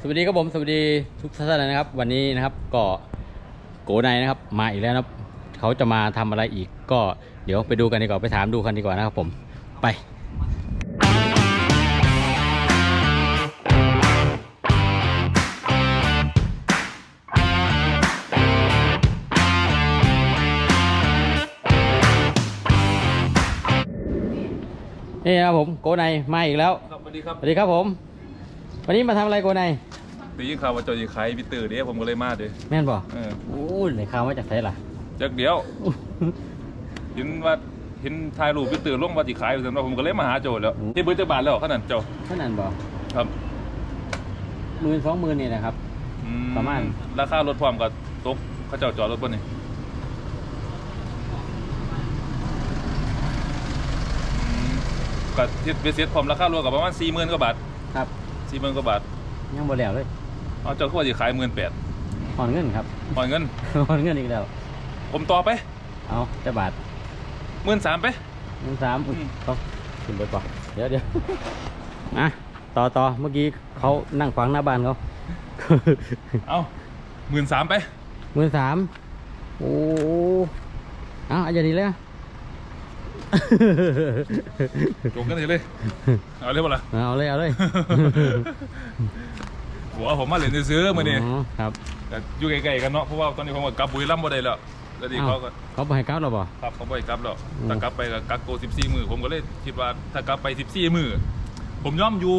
สวัสดีครับผมสวัสดีทุกท่านนะครับ วันนี้นะครับก็โกไนนะครับ มาอีกแล้วนะครับเขาจะมาทำอะไรอีก ก็เดี๋ยวไปดูกันดีกว่าไปถามดูกันดีกว่านะครับผมไปนี่นะครับผมโกไนมาอีกแล้วครับสวัสดีครับสวัสดีครับผม วันนี้มาทำอะไรโกไน ตียินข่าวว่าเจ้าจะขายพิเตอร์เด้ผมก็เลยมาเด้แม่นบ่เออโอ้ยไหนข่าวมาจากไสล่ะจักเดียวเห็นว่าเห็นถ่ายรูปพิเตอร์ลงว่าสิขายอยู่ซั่นว่าผมก็เลยมาหาเจ้าแล้วที่เบิดจักบาทแล้วขนาดเจ้าขนาดบ่ครับหมื่นสองหมื่นนี่นะครับ อืประมาณ ราคารถพร้อมกับตกเขาเจ้าจอดรถบ่นี่อืมก็ที่เบสเซ็ตพร้อมราคารวมกับประมาณ40,000กว่าบาทครับ40,000กว่าบาทยังบ่แล้วเลย เอาเจ้าก็ว่าสิขาย18,000ถอนเงินครับปล่อยเงินถอนเงินอีกแล้ว ผมต่อไป เอาจะบาท13,000ไปหนึ่งสามอุ๊ยอืมเขาขึ้นไปป่ะเดี๋ยวเดี๋ยวอะต่อต่อเมื่อกี้เขานั่งขวางหน้าบ้านเขาเอา13,000ไปหมื่นสามโอ้เอาเอาอย่างนี้เลยอะจบกันเลยเลย เอาเลยบ่ล่ะเอาเลย เอาเลย หัวผมมาเล่นซื้อๆมื้อนี้อ๋อครับแต่อยู่ใกล้ๆกันเนาะเพราะว่าตอนนี้ผมก็กลับบุรีรัมย์บ่ได้แล้วแล้วนี่เขาก็ เขาไปให้กลับเราบ่ ครับเขาบ่ให้กลับแล้วอืม ถ้ากลับไปก็กักตัว14 มื้อผมก็เลยคิดว่าถ้ากลับไป 14 มื้อผมยอมอยู่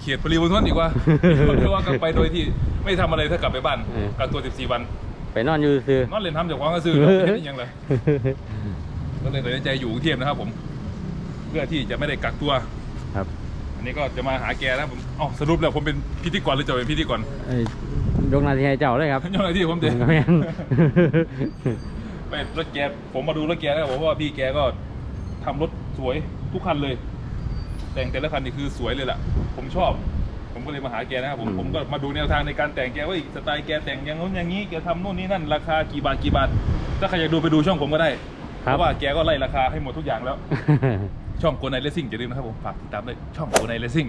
เขตปริมณฑลดีกว่า เพราะว่ากลับไปโดยที่ไม่ทำอะไรถ้ากลับไปบ้านกักตัว 14 วันไปนอนอยู่ซื้อนอนเล่นทำจากวางก็ซื้อแล้วไม่ได้หยังเลยก็เลยตัดสินใจอยู่กรุงเทพนะครับผม เพื่อที่จะไม่ได้กักตัว ครับ อันนี้ก็จะมาหาแกนะผมอ๋อสรุปแล้วผมเป็นพิธีกรหรือจะเป็นพิธีกรเอ้ยยกหนาทีให้เจ้าเลยครับเจ้าหน้าที่ผมเด็ แม่น ไปรถแกผมมาดูรถแกแล้วผมว่าพี่แกก็ทำรถสวยทุกคันเลย แต่งแต่ละคันนี่คือสวยเลยล่ะ ผมชอบ ผมก็เลยมาหาแกนะครับผมอืม ผมก็มาดูแนวทางในการแต่งแกว่าสไตล์แกแต่งอย่างนู้นอย่างนี้แกทำนู่นนี่นั่นราคากี่บาทกี่บาทถ้าใครอยากดูไปดูช่องผมก็ได้เพราะว่าแกก็ไล่ราคาให้หมดทุกอย่างแล้ว ช่องโกไนเลสซิ่งอย่าลืมนะครับผมฝากติดตามด้วยช่องโกไนเลสซิ่ง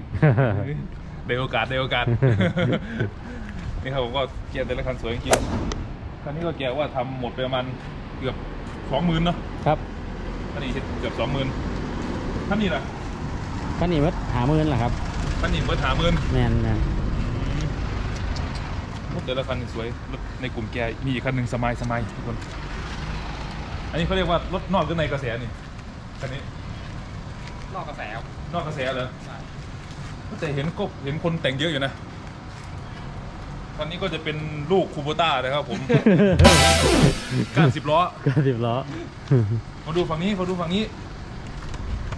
ได้โอกาสได้โอกาส นี่ครับผมก็เกียร์แต่ละคันสวยจริงๆคันนี้ก็แกว่าทำหมดไปประมาณเกือบสองหมื่นเนาะครับคันนี้เกือบสองหมื่นคันนี้ล่ะก็นี่วัดหามื่นแหละครับคันนี้เบิร์หาหมื่นแมนแมนรถแต่ละคันสวยรถในกลุ่มแกมีอีกคันหนึ่งสมัยสมัยทุกคน อันนี้เขาเรียกว่ารถนอกหรือในกระแสนี่คันนี้ นอกกระแสครับนอกกระแสเหรอแต่เห็นก็เห็นคนแต่งเยอะอยู่นะคันนี้ก็จะเป็นลูกคูโบต้านะครับผม การสิบล้อก็สิบล้อ มาดูฝั่งนี้เขาดูฝั่งนี้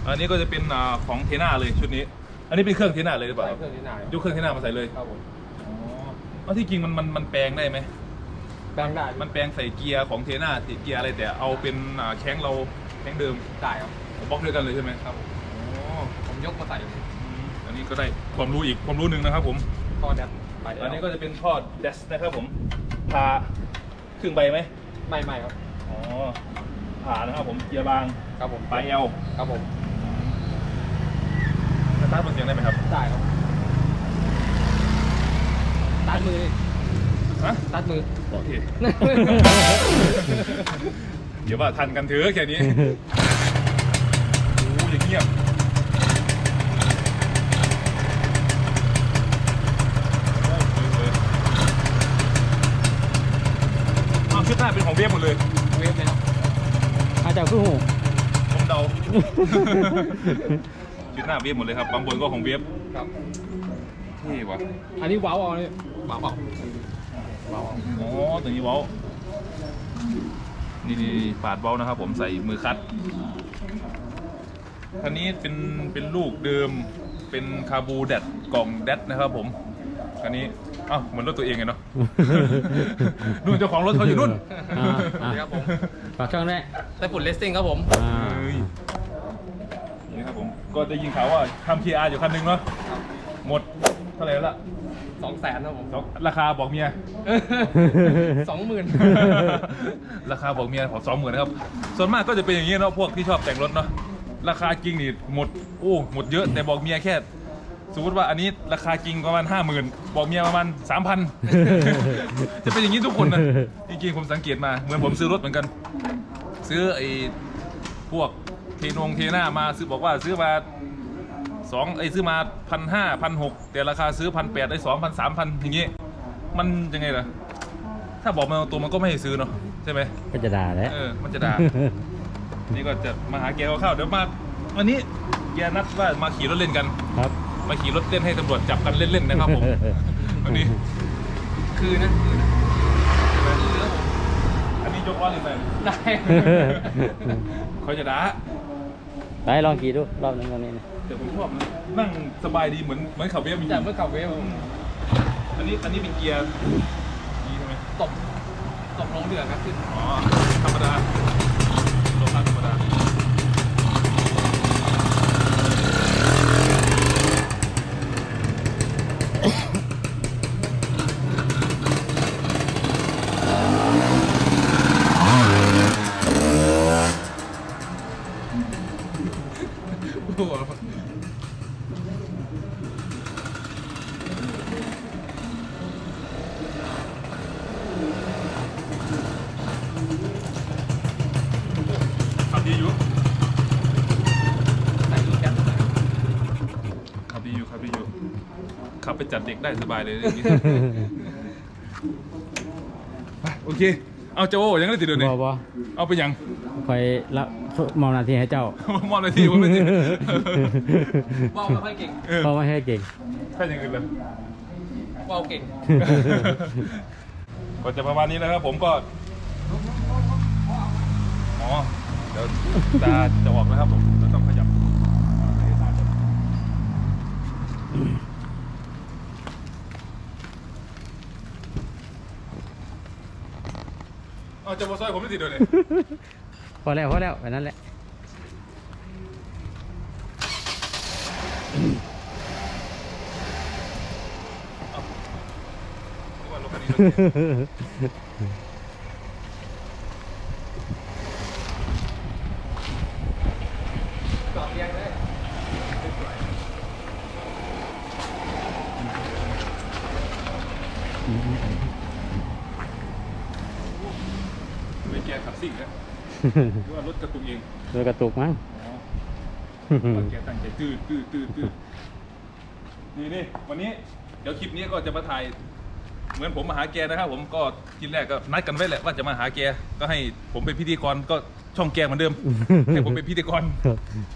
อันนี้ก็จะเป็นอ่าของเทน่าเลยชุดนี้ อันนี้เป็นเครื่องเทน่าเลยหรือเปล่าใส่เครื่องที่ไหนยกเครื่องเทน่ามาใส่เลยครับผมอ๋อเอาที่จริงมันมันมันแปลงได้ไหม แบ่งได้มันแปลงใส่เกียร์ของเทน่าติเกียร์อะไรแต่เอาเป็นอ่าแข้งเราแข้งเดิมได้ครับบล็อกด้วยกันเลยใช่ไหมครับผมอ๋อผม ยกมาใส่อืมอันนี้ก็ได้ความรู้อีกความรู้หนึ่งนะครับ ผมท่อแดดไปอันนี้ก็จะเป็นท่อเดสนะครับผมผ่าครึ่งใบไหมไม่ไม่ครับอ๋อผ่านะครับผมเกียร์บางครับผมปลายเอลครับผมสตาร์ทบนเสียงได้ไหมครับได้ครับตัดมือฮะตัดมือโอเคเดี๋ยวว่าทันกันเถอะแค่นี้โอ้ยอย่างเงียบโอ้สวยๆอ้าว ชุดหน้าเป็นของเวฟหมดเลยเวฟเลยครับอาเจ้าคือหูผมเดา ชุดหน้าเวฟหมดเลยครับบางบนก็ของเวฟครับเท่ว่ะอันนี้ว้าวเอาเนี่ยว้าวเปล่าว้าวเอาอ๋อตัวนี้เว้านี่นี่ปาดเว้านะครับ ผมใส่มือคัดคันนี้เป็นเป็นลูกเดิมเป็นคาบูแดดกล่องแดดนะครับผมคันนี้ อ้าวเหมือนรถตัวเองไงเนาะ นู่นเจ้าของรถเขาอยู่นู่น อ่าอ่านี่ครับผม ฝากช่องด้วยไต้ฝุ่นเลสซิ่งครับผม อ่าเฮ้ยนี่ครับผมก็จะยิงข่าวว่าทำ PR อยู่คันหนึงเนาะครับ หมดเท่าไหร่แล้วล่ะสองแสนครับผมสองราคาบอกเมีย สองหมื่น ราคาบอกเมียขอสองหมื่นนะครับ ส่วนมากก็จะเป็นอย่างนี้เนาะพวกที่ชอบแต่งรถเนาะราคาจริงนี่หมดโอ้หมดเยอะแต่บอกเมียแค่ สมมติว่าอันนี้ราคาจริงประมาณห้าหมื่นบอกเมียประมาณสามพันจะเป็นอย่างนี้ทุกคนนะจริงๆผมสังเกตมา เหมือนผมซื้อรถเหมือนกัน ซื้อไอ้พวกเทนงเทน่ามาซื้อบอกว่าซื้อมาสองไอ้ซื้อมาพันห้าพันหกแต่ราคาซื้อพันแปดได้สองพันสามพันอย่างงี้มันยังไงล่ะ ถ้าบอกมาตัวมันก็ไม่ให้ซื้อเนาะใช่ไหมก็จะด่าแล้วเออมันจะด่า นี่ก็จะมาหาแกเอาข้าวเดี๋ยวมา วันนี้แกนัดว่ามาขี่รถเล่นกันครับ มาขี่รถเล่นให้ตำรวจจับกันเล่นๆนะครับผม วันนี้ คือนะคือนะคือแล้วผมอันนี้ยกล้อเล่นไปได้ เขาจะด่าไปลองขี่ดูรอบนึงตรงนี้นะแต่ผมชอบนะนั่งสบายดีเหมือนเหมือนขับเวฟจริงจากเมื่อขับเวฟผมอันนี้อันนี้เป็นเกียร์นี้ใช่ไหมตบตบลงเดือดครับขึ้นอ๋อธรรมดาโลคัสธรรมดา จัดเด็กได้สบายเลยอย่างนี้ไปโอเค เอาเจ้าโอ้ยังไม่ได้ติดเลยบเนี่ยอบอเอาไปยัง คอยละมอบหน้าที่ให้เจ้ามอบหน้าที่ผมไม่ติดว่าวไม่ค่อยเก่งเออเพราะไม่ให้เก่งถ้าอย่างอื่นเลยว่าวเก่ง ก็จะประมาณนี้นะครับผมก็ อ๋อ เดี๋ยวตาจะออกแล้วครับผมเราต้องขยับให้ตาจะ เอาจะมาซอยผมไม่ติดเลยเนี่ยพอแล้วพอแล้วแบบนั้นแหละนึกว่ารถคันนี้รถเก๋งไม่แกขับ ซิ่งนะหรือว่ารถกระตุกเองโดยกระตุกมั้งอ๋อแกตั้งใจตื้อตื้อตื้อตื้อนี่นี่วันนี้เดี๋ยวคลิปนี้ก็จะมาถ่าย เหมือนผมมาหาแกนะครับผมก็ทีแรกก็นัดกันไว้แหละว่าจะมาหาแกก็ให้ผมเป็นพิธีกรก็ช่องแกเหมือนเดิมให้ผมเป็นพิธีกร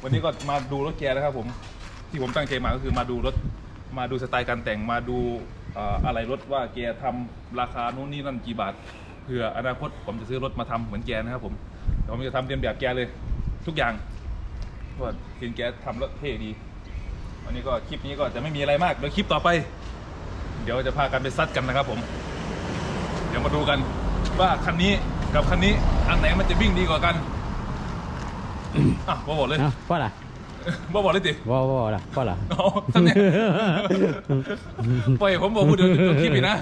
วันนี้ก็มาดูรถแกนะครับผมที่ผมตั้งใจมาก็คือมาดูรถมาดูสไตล์การแต่งมาดูเอ่ออะไรรถว่าแกทำราคานู้นนี่นั่นกี่บาทเผื่ออนาคตผมจะซื้อรถมาทำเหมือนแกนะครับผมเดี๋ยวผมจะทำเรียนแบบแกเลย ทุกอย่างเพราะว่าเห็นแกทำรถเท่ดีวันนี้ก็คลิปนี้ก็จะไม่มีอะไรมากเดี๋ยวคลิปต่อไป เดี๋ยวจะพากันไปซัดกันนะครับผม เดี๋ยวมาดูกันว่าคันนี้กับคันนี้อันไหนมันจะวิ่งดีกว่ากันอะบอบอกเลยเอ้าพ่อล่ะบอบอกเลยติบอบอล่ะพ่อล่ะเอาทำเนี่ยปล่อยผมบอกพูดเดี๋ยวจบคลิปอีกนะ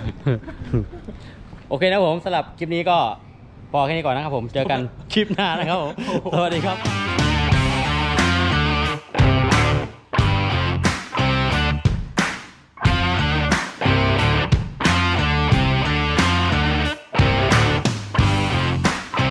โอเคนะผมสำหรับคลิปนี้ก็พอแค่นี้ก่อนนะครับผมเจอกันคลิปหน้านะครับผมสวัสดีครับ